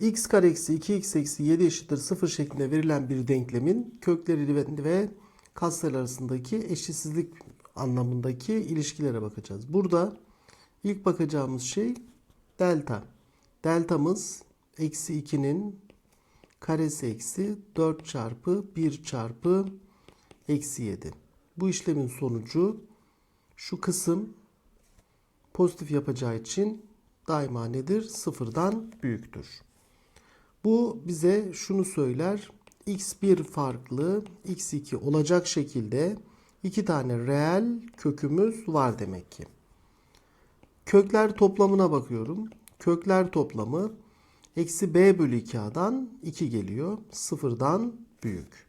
x kare eksi 2x eksi 7 eşittir 0 şeklinde verilen bir denklemin kökleri ve, katsayılar arasındaki eşitsizlik anlamındaki ilişkilere bakacağız. Burada ilk bakacağımız şey delta. Deltamız eksi 2'nin karesi eksi 4 çarpı 1 çarpı eksi 7. Bu işlemin sonucu şu kısım pozitif yapacağı için daima nedir? Sıfırdan büyüktür. Bu bize şunu söyler. x1 farklı x2 olacak şekilde iki tane reel kökümüz var demek ki. Kökler toplamına bakıyorum. Kökler toplamı eksi b bölü 2a'dan 2 geliyor. Sıfırdan büyük.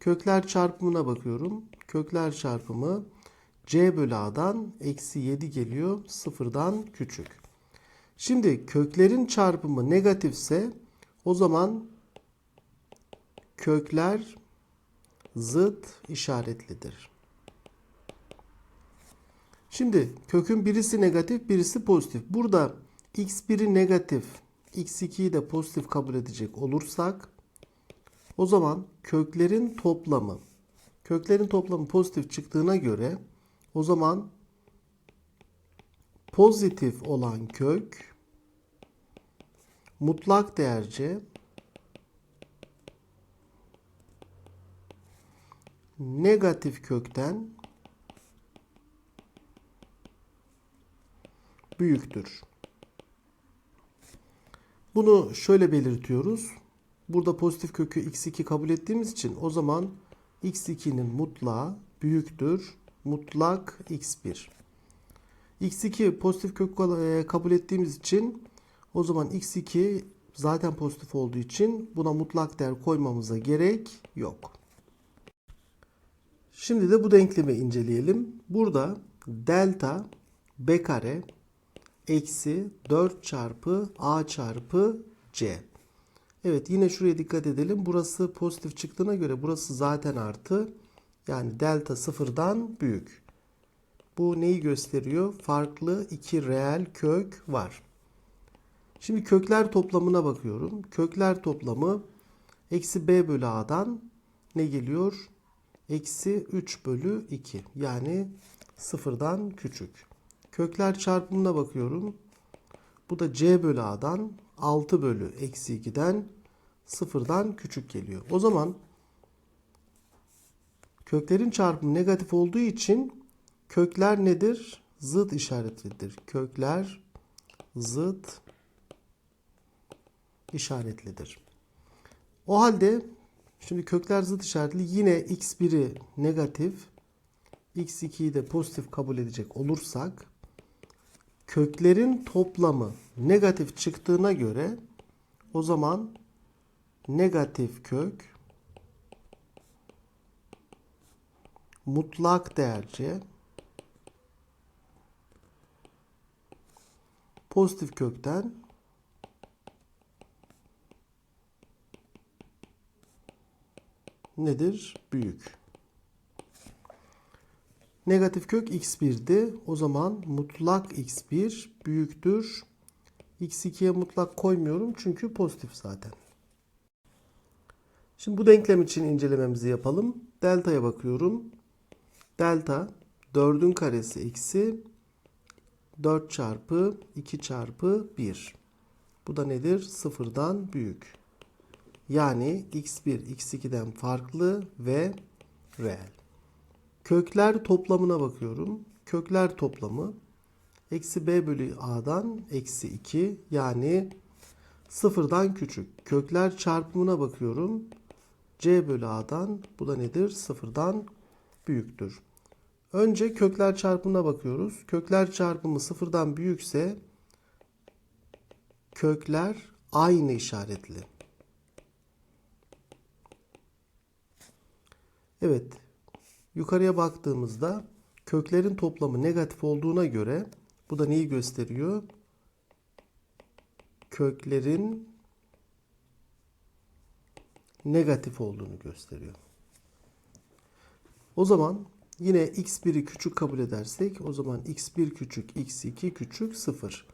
Kökler çarpımına bakıyorum. Kökler çarpımı c bölü a'dan eksi 7 geliyor. Sıfırdan küçük. Şimdi köklerin çarpımı negatifse o zaman kökler zıt işaretlidir. Şimdi kökün birisi negatif, birisi pozitif. Burada x1'i negatif, x2'yi de pozitif kabul edecek olursak o zaman köklerin toplamı köklerin toplamı pozitif çıktığına göre o zaman pozitif olan kök mutlak değerce negatif kökten büyüktür. Bunu şöyle belirtiyoruz. Burada pozitif kökü x2 kabul ettiğimiz için o zaman x2'nin mutlağı büyüktür. Mutlak x1. x2 pozitif kök e, kabul ettiğimiz için o zaman x2 zaten pozitif olduğu için buna mutlak değer koymamıza gerek yok. Şimdi de bu denklemi inceleyelim. Burada delta b kare eksi 4 çarpı a çarpı c. Evet yine şuraya dikkat edelim. Burası pozitif çıktığına göre burası zaten artı. Yani delta sıfırdan büyük. Bu neyi gösteriyor? Farklı iki reel kök var. Şimdi kökler toplamına bakıyorum. Kökler toplamı eksi b bölü a'dan ne geliyor? Eksi 3 bölü 2. Yani sıfırdan küçük. Kökler çarpımına bakıyorum. Bu da c bölü a'dan 6 bölü eksi 2'den sıfırdan küçük geliyor. O zaman köklerin çarpımı negatif olduğu için kökler nedir? Zıt işaretlidir. Kökler zıt işaretlidir. O halde şimdi kökler zıt işaretli yine x1'i negatif x2'yi de pozitif kabul edecek olursak köklerin toplamı negatif çıktığına göre o zaman negatif kök mutlak değerce pozitif kökten nedir? Büyük. Negatif kök x1'di. O zaman mutlak x1 büyüktür. x2'ye mutlak koymuyorum çünkü pozitif zaten. Şimdi bu denklem için incelememizi yapalım. Delta'ya bakıyorum. Delta 4'ün karesi eksi 4 çarpı 2 çarpı 1. Bu da nedir? Sıfırdan büyük. Yani x1 x2'den farklı ve reel. Kökler toplamına bakıyorum. Kökler toplamı eksi b bölü a'dan eksi 2 yani sıfırdan küçük. Kökler çarpımına bakıyorum. c bölü a'dan bu da nedir? Sıfırdan büyüktür. Önce kökler çarpımına bakıyoruz. Kökler çarpımı sıfırdan büyükse kökler aynı işaretli. Evet. Yukarıya baktığımızda köklerin toplamı negatif olduğuna göre bu da neyi gösteriyor? Köklerin negatif olduğunu gösteriyor. O zaman yine x1'i küçük kabul edersek o zaman x1 küçük x2 küçük 0.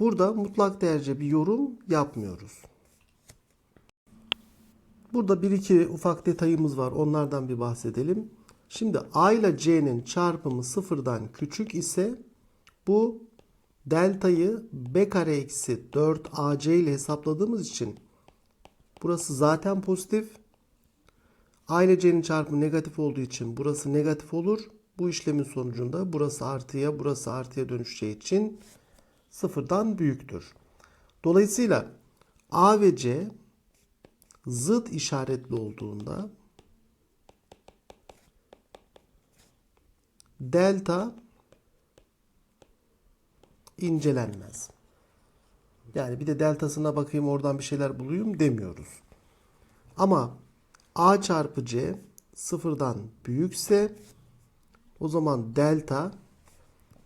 Burada mutlak değerce bir yorum yapmıyoruz. Burada bir iki ufak detayımız var. Onlardan bir bahsedelim. Şimdi A ile C'nin çarpımı sıfırdan küçük ise bu deltayı B kare eksi 4AC ile hesapladığımız için burası zaten pozitif. A ile C'nin çarpımı negatif olduğu için burası negatif olur. Bu işlemin sonucunda burası artıya burası artıya dönüşeceği için sıfırdan büyüktür. Dolayısıyla A ve C zıt işaretli olduğunda delta incelenmez. Yani bir de deltasına bakayım oradan bir şeyler bulayım demiyoruz. Ama A çarpı C sıfırdan büyükse o zaman delta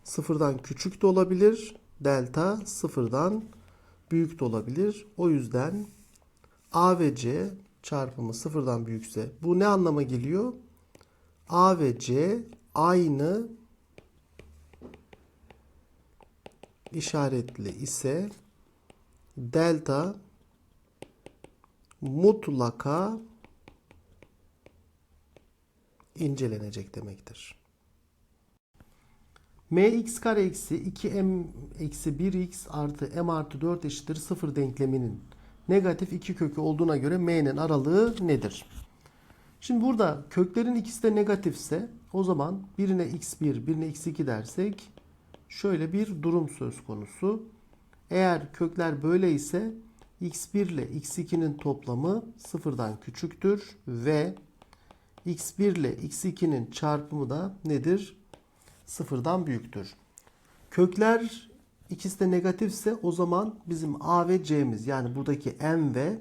sıfırdan küçük de olabilir. Delta sıfırdan büyük de olabilir. O yüzden A ve C çarpımı sıfırdan büyükse bu ne anlama geliyor? A ve C aynı işaretli ise delta mutlaka incelenecek demektir. mx kare eksi 2m eksi 1x artı m artı 4 eşittir 0 denkleminin negatif iki kökü olduğuna göre m'nin aralığı nedir? Şimdi burada köklerin ikisi de negatifse o zaman birine x1 birine x2 dersek şöyle bir durum söz konusu. Eğer kökler böyle ise x1 ile x2'nin toplamı sıfırdan küçüktür ve x1 ile x2'nin çarpımı da nedir? Sıfırdan büyüktür. Kökler ikisi de negatifse o zaman bizim a ve c'miz yani buradaki m ve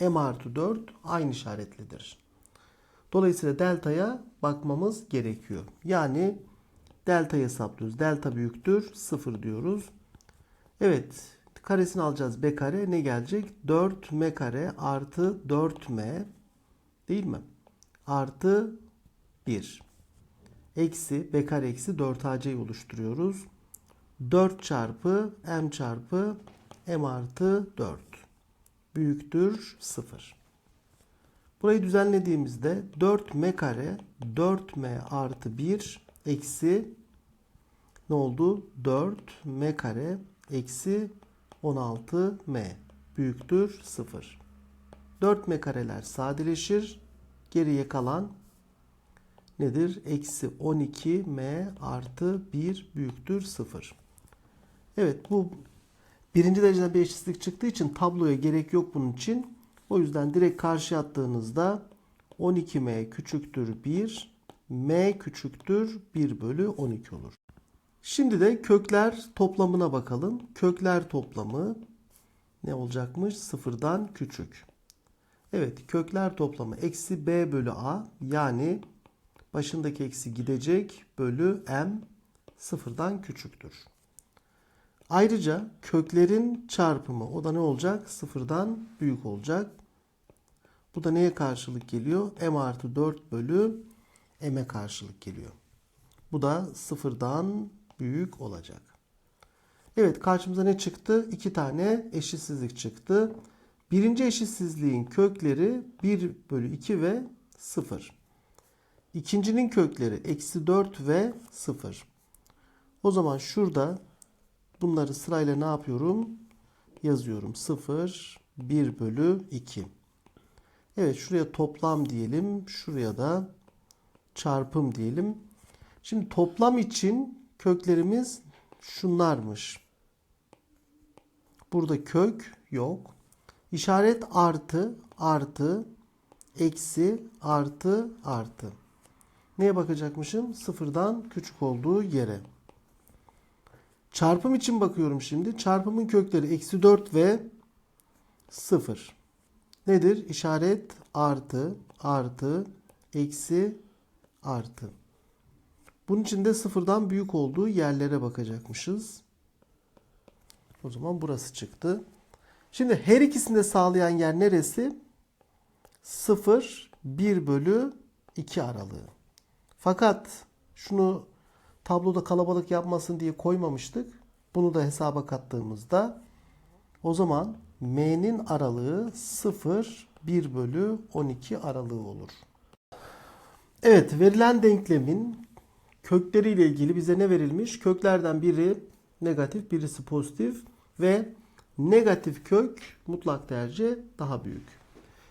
m artı 4 aynı işaretlidir. Dolayısıyla delta'ya bakmamız gerekiyor. Yani delta'yı hesaplıyoruz. Delta büyüktür 0 diyoruz. Evet karesini alacağız b kare ne gelecek? 4m kare artı 4m değil mi? Artı 1. Eksi b kare eksi 4ac'yi oluşturuyoruz. 4 çarpı m çarpı m artı 4 büyüktür 0. Burayı düzenlediğimizde 4m kare 4m artı 1 eksi ne oldu? 4m kare eksi 16m büyüktür 0. 4m kareler sadeleşir. Geriye kalan nedir? Eksi 12m artı 1 büyüktür 0. Evet bu birinci dereceden bir eşitsizlik çıktığı için tabloya gerek yok bunun için. O yüzden direkt karşı attığınızda 12m küçüktür 1, m küçüktür 1 bölü 12 olur. Şimdi de kökler toplamına bakalım. Kökler toplamı ne olacakmış? Sıfırdan küçük. Evet kökler toplamı eksi b bölü a yani başındaki eksi gidecek bölü m sıfırdan küçüktür. Ayrıca köklerin çarpımı o da ne olacak? Sıfırdan büyük olacak. Bu da neye karşılık geliyor? m artı 4 bölü m'e karşılık geliyor. Bu da sıfırdan büyük olacak. Evet karşımıza ne çıktı? İki tane eşitsizlik çıktı. Birinci eşitsizliğin kökleri 1 bölü 2 ve 0. İkincinin kökleri eksi 4 ve 0. O zaman şurada bunları sırayla ne yapıyorum? Yazıyorum. 0, 1 bölü 2. Evet şuraya toplam diyelim. Şuraya da çarpım diyelim. Şimdi toplam için köklerimiz şunlarmış. Burada kök yok. İşaret artı, artı, eksi, artı, artı. Neye bakacakmışım? Sıfırdan küçük olduğu yere. Çarpım için bakıyorum şimdi. Çarpımın kökleri eksi 4 ve 0. Nedir? İşaret artı, artı, eksi, artı. Bunun için de sıfırdan büyük olduğu yerlere bakacakmışız. O zaman burası çıktı. Şimdi her ikisini de sağlayan yer neresi? 0, 1 bölü 2 aralığı. Fakat şunu tabloda kalabalık yapmasın diye koymamıştık. Bunu da hesaba kattığımızda o zaman m'nin aralığı 0, 1 bölü 12 aralığı olur. Evet verilen denklemin kökleriyle ilgili bize ne verilmiş? Köklerden biri negatif birisi pozitif ve negatif kök mutlak derece daha büyük.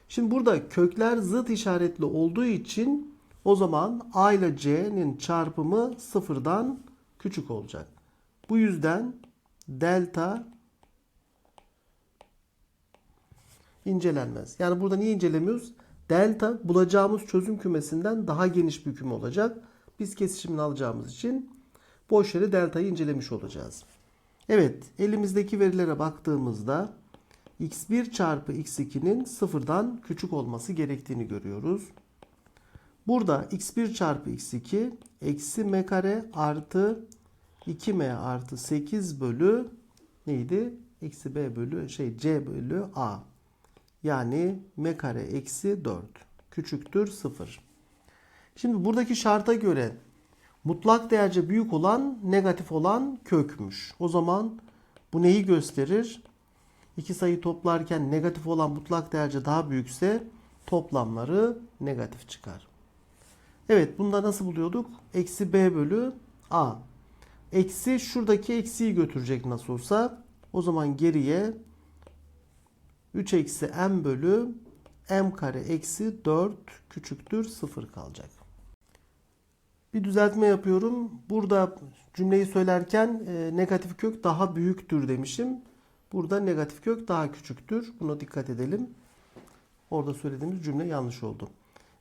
Şimdi burada kökler zıt işaretli olduğu için o zaman a ile c'nin çarpımı sıfırdan küçük olacak. Bu yüzden delta incelenmez. Yani burada niye incelemiyoruz? Delta bulacağımız çözüm kümesinden daha geniş bir küme olacak. Biz kesişimini alacağımız için boş yere deltayı incelemiş olacağız. Evet elimizdeki verilere baktığımızda x1 çarpı x2'nin sıfırdan küçük olması gerektiğini görüyoruz. Burada x1 çarpı x2 eksi m kare artı 2m artı 8 bölü neydi? Eksi b bölü şey c bölü a. Yani m kare eksi 4 küçüktür 0. Şimdi buradaki şarta göre mutlak değerce büyük olan negatif olan kökmüş. O zaman bu neyi gösterir? İki sayı toplarken negatif olan mutlak değerce daha büyükse toplamları negatif çıkar. Evet bunda nasıl buluyorduk? Eksi b bölü a. Eksi şuradaki eksiyi götürecek nasıl olsa. O zaman geriye 3 eksi m bölü m kare eksi 4 küçüktür 0 kalacak. Bir düzeltme yapıyorum. Burada cümleyi söylerken e, negatif kök daha büyüktür demişim. Burada negatif kök daha küçüktür. Buna dikkat edelim. Orada söylediğimiz cümle yanlış oldu.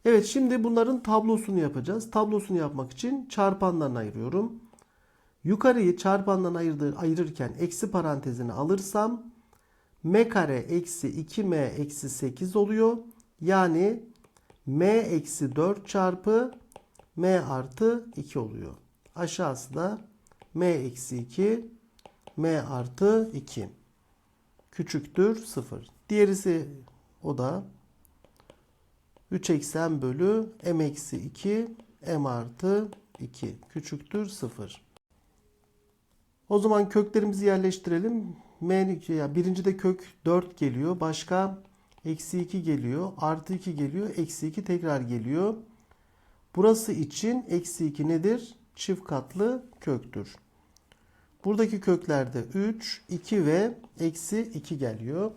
Evet şimdi bunların tablosunu yapacağız. Tablosunu yapmak için çarpanlarını ayırıyorum. Yukarıyı çarpandan ayırırken eksi parantezini alırsam m kare eksi 2m eksi 8 oluyor. Yani m eksi 4 çarpı m artı 2 oluyor. Aşağısı da m eksi 2 m artı 2 küçüktür 0. Diğerisi o da 3 eksi m bölü m eksi 2 m artı 2 küçüktür 0. O zaman köklerimizi yerleştirelim. M, ya birinci de kök 4 geliyor. Başka eksi 2 geliyor. Artı 2 geliyor. Eksi 2 tekrar geliyor. Burası için eksi 2 nedir? Çift katlı köktür. Buradaki köklerde 3, 2 ve eksi 2 geliyor.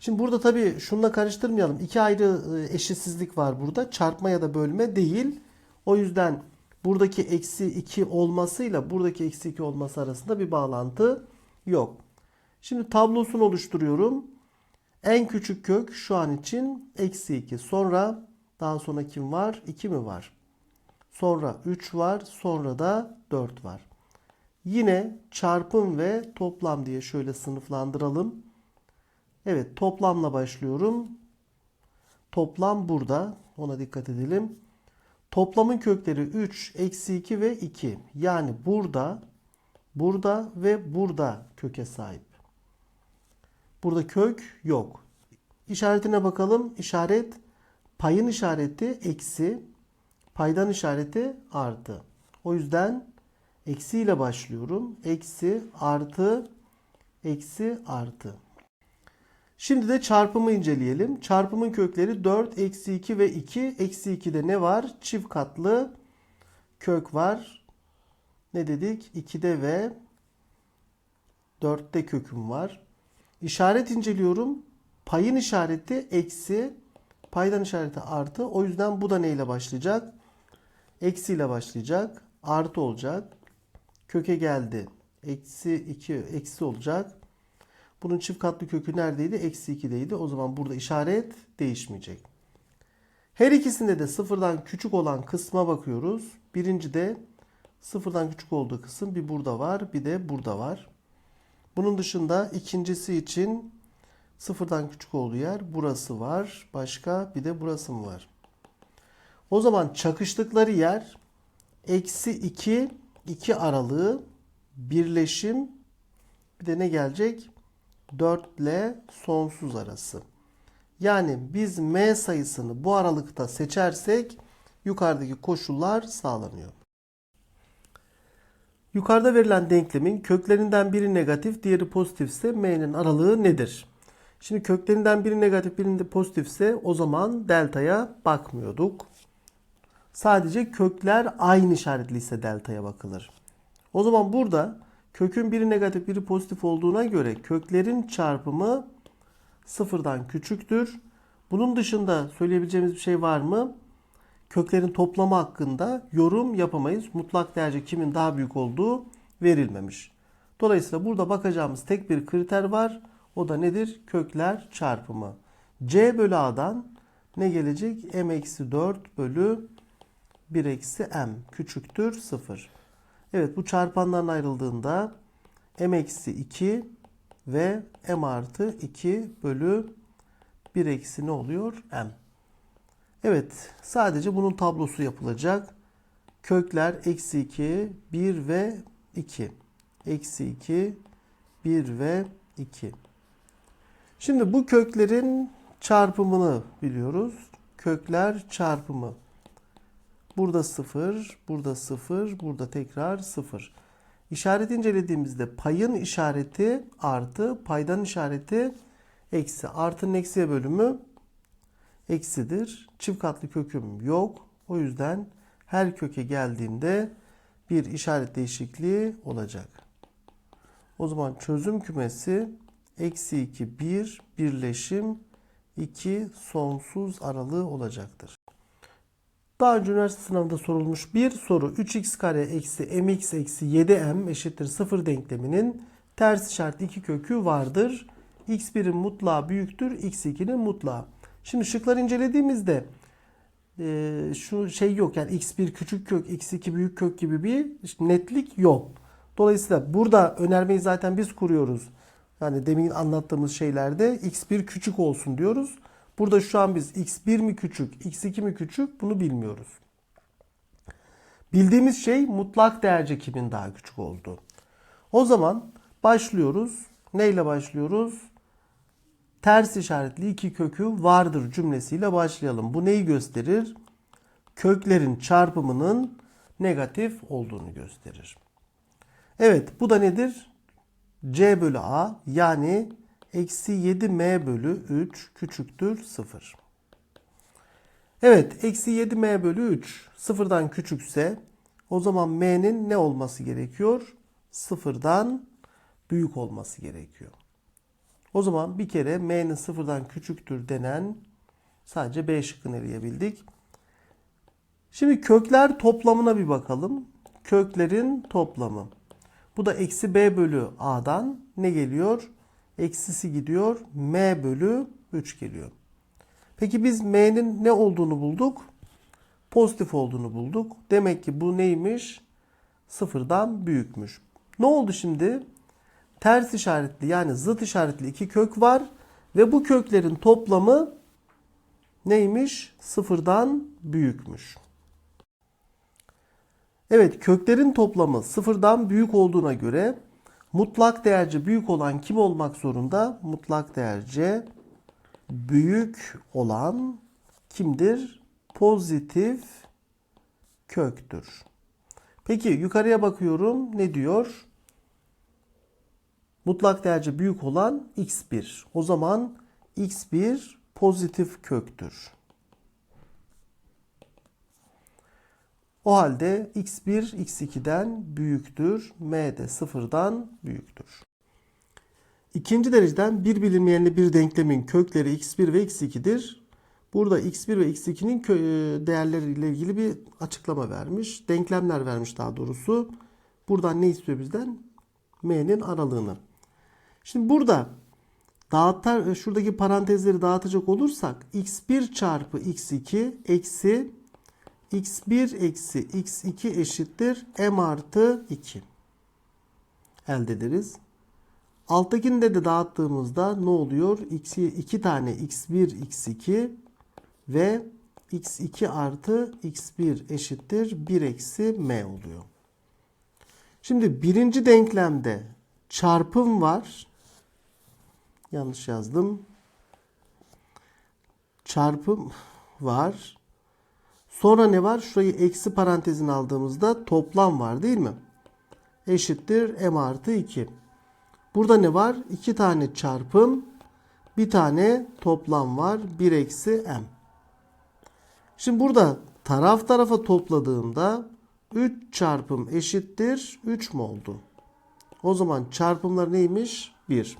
Şimdi burada tabii şununla karıştırmayalım. İki ayrı e, eşitsizlik var burada. Çarpma ya da bölme değil. O yüzden buradaki eksi 2 olmasıyla buradaki eksi 2 olması arasında bir bağlantı yok. Şimdi tablosunu oluşturuyorum. En küçük kök şu an için eksi 2. Sonra daha sonra kim var? 2 mi var? Sonra 3 var. Sonra da 4 var. Yine çarpım ve toplam diye şöyle sınıflandıralım. Evet toplamla başlıyorum. Toplam burada. Ona dikkat edelim. Toplamın kökleri 3, eksi 2 ve 2. Yani burada, burada ve burada köke sahip. Burada kök yok. İşaretine bakalım. İşaret payın işareti eksi, paydan işareti artı. O yüzden eksi ile başlıyorum. Eksi, artı, eksi, artı. Şimdi de çarpımı inceleyelim. Çarpımın kökleri 4, eksi 2 ve 2. Eksi 2'de ne var? Çift katlı kök var. Ne dedik? 2'de ve 4'te köküm var. İşaret inceliyorum. Payın işareti eksi, paydan işareti artı. O yüzden bu da neyle başlayacak? Eksi ile başlayacak. Artı olacak. Köke geldi. Eksi 2 eksi olacak. Bunun çift katlı kökü neredeydi? Eksi 2'deydi. O zaman burada işaret değişmeyecek. Her ikisinde de sıfırdan küçük olan kısma bakıyoruz. Birinci de sıfırdan küçük olduğu kısım bir burada var bir de burada var. Bunun dışında ikincisi için sıfırdan küçük olduğu yer burası var. Başka bir de burası mı var? O zaman çakıştıkları yer eksi 2 2 aralığı birleşim bir de ne gelecek? 4 ile sonsuz arası. Yani biz m sayısını bu aralıkta seçersek yukarıdaki koşullar sağlanıyor. Yukarıda verilen denklemin köklerinden biri negatif, diğeri pozitifse m'nin aralığı nedir? Şimdi köklerinden biri negatif birinde pozitifse o zaman deltaya bakmıyorduk. Sadece kökler aynı işaretliyse deltaya bakılır. O zaman burada kökün biri negatif biri pozitif olduğuna göre köklerin çarpımı sıfırdan küçüktür. Bunun dışında söyleyebileceğimiz bir şey var mı? Köklerin toplamı hakkında yorum yapamayız. Mutlak değerce kimin daha büyük olduğu verilmemiş. Dolayısıyla burada bakacağımız tek bir kriter var. O da nedir? Kökler çarpımı. C bölü A'dan ne gelecek? M eksi 4 bölü 1 eksi M küçüktür 0. Evet bu çarpandan ayrıldığında M eksi 2 ve M artı 2 bölü 1 eksi ne oluyor? M. Evet sadece bunun tablosu yapılacak. Kökler eksi 2, 1 ve 2. Eksi 2, 1 ve 2. Şimdi bu köklerin çarpımını biliyoruz. Kökler çarpımı. Burada 0, burada 0, burada tekrar 0. İşaret incelediğimizde payın işareti artı, paydan işareti eksi. Artının eksiye bölümü eksidir. Çift katlı köküm yok. O yüzden her köke geldiğinde bir işaret değişikliği olacak. O zaman çözüm kümesi eksi 2 1 birleşim 2 sonsuz aralığı olacaktır. Daha önce üniversite sınavında sorulmuş bir soru 3x kare eksi mx eksi 7m eşittir 0 denkleminin ters işaretli iki kökü vardır. x1'in mutlağı büyüktür, x2'nin mutlağı. Şimdi şıkları incelediğimizde e, şu şey yok yani x1 küçük kök, x2 büyük kök gibi bir netlik yok. Dolayısıyla burada önermeyi zaten biz kuruyoruz. Yani demin anlattığımız şeylerde x1 küçük olsun diyoruz. Burada şu an biz x1 mi küçük, x2 mi küçük bunu bilmiyoruz. Bildiğimiz şey mutlak değerce kimin daha küçük olduğu. O zaman başlıyoruz. Neyle başlıyoruz? Ters işaretli iki kökü vardır cümlesiyle başlayalım. Bu neyi gösterir? Köklerin çarpımının negatif olduğunu gösterir. Evet bu da nedir? C bölü A yani eksi 7m bölü 3 küçüktür 0. Evet eksi 7m bölü 3 sıfırdan küçükse o zaman m'nin ne olması gerekiyor? Sıfırdan büyük olması gerekiyor. O zaman bir kere m'nin sıfırdan küçüktür denen sadece B şıkkını eleyebildik. Şimdi kökler toplamına bir bakalım. Köklerin toplamı. Bu da eksi b bölü a'dan ne geliyor? Eksisi gidiyor. m bölü 3 geliyor. Peki biz m'nin ne olduğunu bulduk? Pozitif olduğunu bulduk. Demek ki bu neymiş? Sıfırdan büyükmüş. Ne oldu şimdi? Ters işaretli yani zıt işaretli iki kök var. Ve bu köklerin toplamı neymiş? Sıfırdan büyükmüş. Evet köklerin toplamı sıfırdan büyük olduğuna göre mutlak değerce büyük olan kim olmak zorunda? Mutlak değerce büyük olan kimdir? Pozitif köktür. Peki yukarıya bakıyorum ne diyor? Mutlak değerce büyük olan x1. O zaman x1 pozitif köktür. O halde x1 x2'den büyüktür. M de sıfırdan büyüktür. İkinci dereceden bir bilinmeyenli bir denklemin kökleri x1 ve x2'dir. Burada x1 ve x2'nin e, değerleriyle ilgili bir açıklama vermiş. Denklemler vermiş daha doğrusu. Buradan ne istiyor bizden? M'nin aralığını. Şimdi burada dağıtar, şuradaki parantezleri dağıtacak olursak x1 çarpı x2 eksi x1 eksi x2 eşittir m artı 2 elde ederiz. Alttakini de, de dağıttığımızda ne oluyor? X, 2 tane x1 x2 ve x2 artı x1 eşittir 1 eksi m oluyor. Şimdi birinci denklemde çarpım var. Yanlış yazdım. Çarpım var. Sonra ne var? Şurayı eksi parantezin aldığımızda toplam var değil mi? Eşittir m artı 2. Burada ne var? 2 tane çarpım. Bir tane toplam var. 1 eksi m. Şimdi burada taraf tarafa topladığımda 3 çarpım eşittir 3 mü oldu? O zaman çarpımlar neymiş? 1.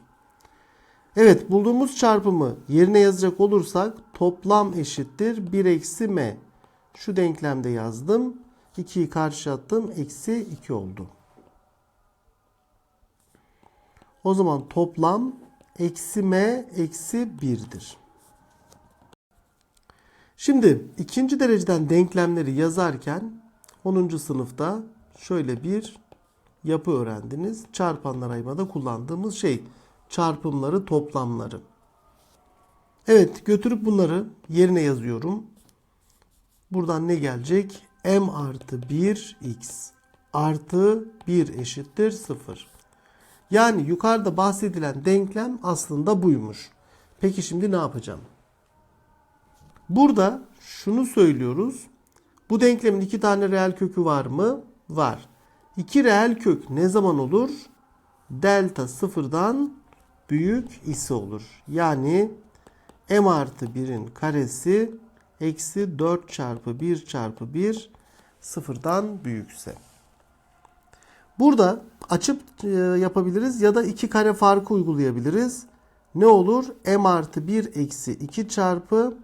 Evet bulduğumuz çarpımı yerine yazacak olursak toplam eşittir 1 eksi m. Şu denklemde yazdım. 2'yi karşı attım. Eksi 2 oldu. O zaman toplam eksi m eksi 1'dir. Şimdi ikinci dereceden denklemleri yazarken 10. sınıfta şöyle bir yapı öğrendiniz. Çarpanlar aymada kullandığımız şey çarpımları toplamları. Evet götürüp bunları yerine yazıyorum. Buradan ne gelecek? m artı 1x artı 1 eşittir 0. Yani yukarıda bahsedilen denklem aslında buymuş. Peki şimdi ne yapacağım? Burada şunu söylüyoruz. Bu denklemin iki tane reel kökü var mı? Var. İki reel kök ne zaman olur? Delta sıfırdan büyük ise olur. Yani m artı 1'in karesi eksi 4 çarpı 1 çarpı 1 sıfırdan büyükse. Burada açıp e, yapabiliriz ya da iki kare farkı uygulayabiliriz. Ne olur? m artı 1 eksi 2 çarpı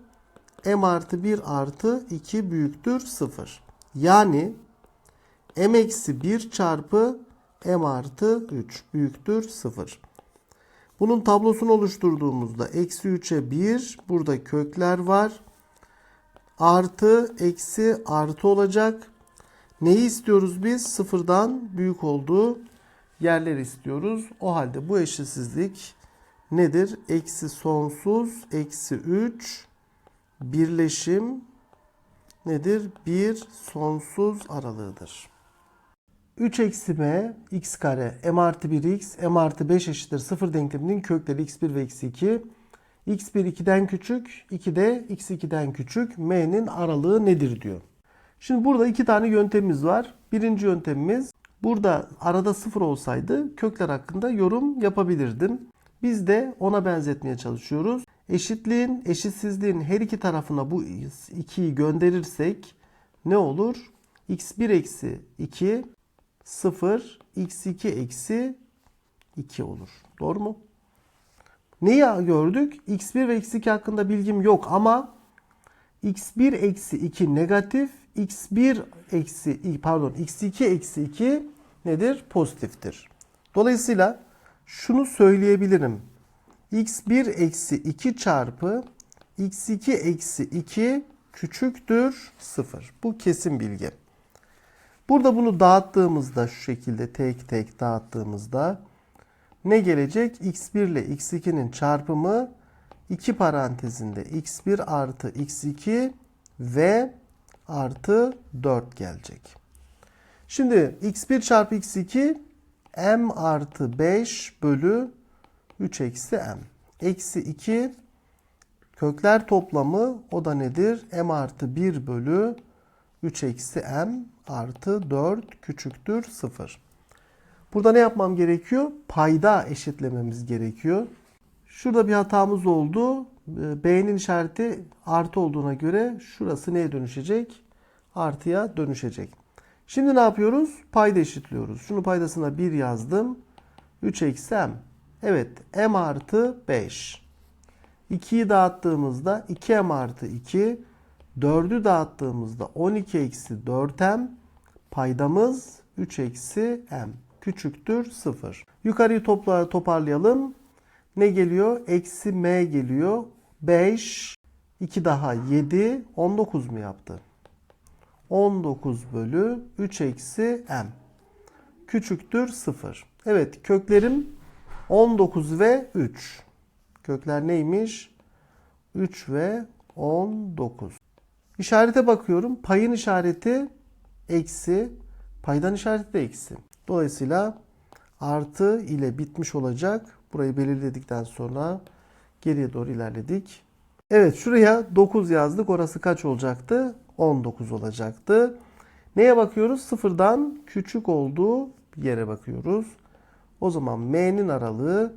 m artı 1 artı 2 büyüktür 0. Yani m eksi 1 çarpı m artı 3 büyüktür 0. Bunun tablosunu oluşturduğumuzda eksi 3'e 1 burada kökler var. Artı eksi artı olacak. Neyi istiyoruz biz? Sıfırdan büyük olduğu yerler istiyoruz. O halde bu eşitsizlik nedir? Eksi sonsuz eksi 3 birleşim nedir? 1 sonsuz aralığıdır. 3 eksi m x kare m artı 1x m artı 5 eşittir 0 denkleminin kökleri x1 ve x2. X1 2'den küçük 2 de x2'den küçük m'nin aralığı nedir diyor. Şimdi burada iki tane yöntemimiz var. Birinci yöntemimiz burada arada 0 olsaydı kökler hakkında yorum yapabilirdim. Biz de ona benzetmeye çalışıyoruz. Eşitliğin, eşitsizliğin her iki tarafına bu 2'yi gönderirsek ne olur? x1 eksi 2 0 x2 eksi 2 olur. Doğru mu? Neyi gördük? x1 ve x2 hakkında bilgim yok ama x1 eksi 2 negatif, x1 eksi pardon x2 eksi 2 nedir? Pozitiftir. Dolayısıyla şunu söyleyebilirim. x1 eksi 2 çarpı x2 eksi 2 küçüktür 0. Bu kesin bilgi. Burada bunu dağıttığımızda şu şekilde tek tek dağıttığımızda ne gelecek? x1 ile x2'nin çarpımı 2 parantezinde x1 artı x2 ve artı 4 gelecek. Şimdi x1 çarpı x2 m artı 5 bölü 3 eksi m. Eksi 2 kökler toplamı o da nedir? m artı 1 bölü 3 eksi m artı 4 küçüktür 0. Burada ne yapmam gerekiyor? Payda eşitlememiz gerekiyor. Şurada bir hatamız oldu. B'nin işareti artı olduğuna göre şurası neye dönüşecek? Artıya dönüşecek. Şimdi ne yapıyoruz? Payda eşitliyoruz. Şunu paydasına 1 yazdım. 3 eksi m. Evet m artı 5. 2'yi dağıttığımızda 2m artı 2. 4'ü dağıttığımızda 12 eksi 4m. Paydamız 3 eksi m. Küçüktür 0. Yukarıyı topla, toparlayalım. Ne geliyor? Eksi m geliyor. 5, 2 daha 7, 19 mu yaptı? 19 bölü 3 eksi m. Küçüktür 0. Evet köklerim 19 ve 3. Kökler neymiş? 3 ve 19. İşarete bakıyorum. Payın işareti eksi. Paydan işareti de eksi. Dolayısıyla artı ile bitmiş olacak. Burayı belirledikten sonra geriye doğru ilerledik. Evet şuraya 9 yazdık. Orası kaç olacaktı? 19 olacaktı. Neye bakıyoruz? Sıfırdan küçük olduğu yere bakıyoruz. O zaman m'nin aralığı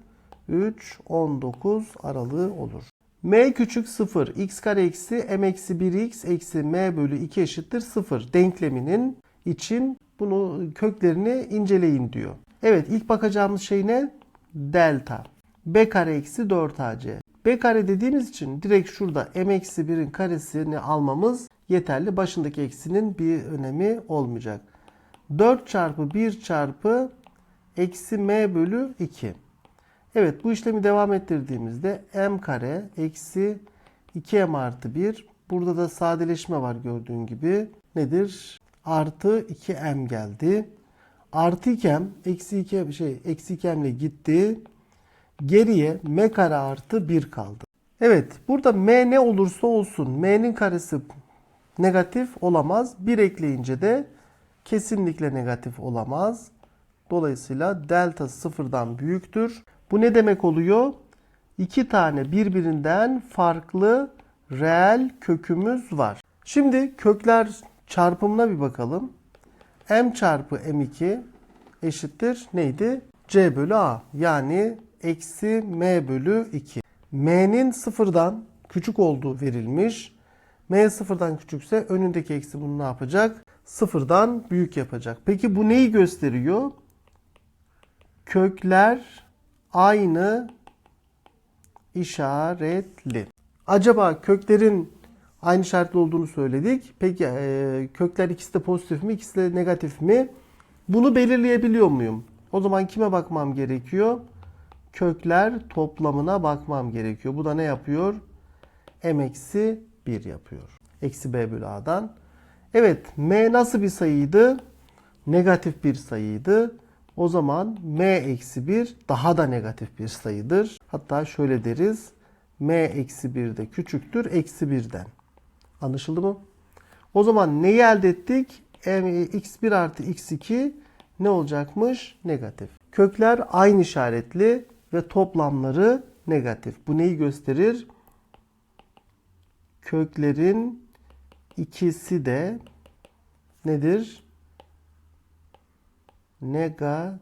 3, 19 aralığı olur. m küçük 0, x kare eksi m eksi 1x eksi m bölü 2 eşittir 0 denkleminin için bunu köklerini inceleyin diyor. Evet ilk bakacağımız şey ne? Delta. b kare eksi 4ac. b kare dediğimiz için direkt şurada m eksi 1'in karesini almamız yeterli. Başındaki eksinin bir önemi olmayacak. 4 çarpı 1 çarpı eksi m bölü 2. Evet bu işlemi devam ettirdiğimizde m kare eksi 2m artı 1. Burada da sadeleşme var gördüğün gibi. Nedir? Artı 2m geldi. Artı 2m eksi 2 şey eksi 2m ile gitti. Geriye m kare artı 1 kaldı. Evet burada m ne olursa olsun m'nin karesi negatif olamaz. 1 ekleyince de kesinlikle negatif olamaz. Dolayısıyla delta sıfırdan büyüktür. Bu ne demek oluyor? İki tane birbirinden farklı reel kökümüz var. Şimdi kökler çarpımına bir bakalım. m çarpı m2 eşittir neydi? c bölü a. Yani eksi m bölü 2. m'nin sıfırdan küçük olduğu verilmiş. m sıfırdan küçükse önündeki eksi bunu ne yapacak? Sıfırdan büyük yapacak. Peki bu neyi gösteriyor? Kökler aynı işaretli. Acaba köklerin aynı işaretli olduğunu söyledik. Peki e, kökler ikisi de pozitif mi, ikisi de negatif mi? Bunu belirleyebiliyor muyum? O zaman kime bakmam gerekiyor? Kökler toplamına bakmam gerekiyor. Bu da ne yapıyor? m eksi 1 yapıyor. Eksi b bölü a'dan. Evet m nasıl bir sayıydı? Negatif bir sayıydı. O zaman m eksi 1 daha da negatif bir sayıdır. Hatta şöyle deriz. m eksi 1 de küçüktür eksi 1'den. Anlaşıldı mı? O zaman neyi elde ettik? M, x1 artı x2 ne olacakmış? Negatif. Kökler aynı işaretli ve toplamları negatif. Bu neyi gösterir? Köklerin ikisi de nedir? Negatiftir.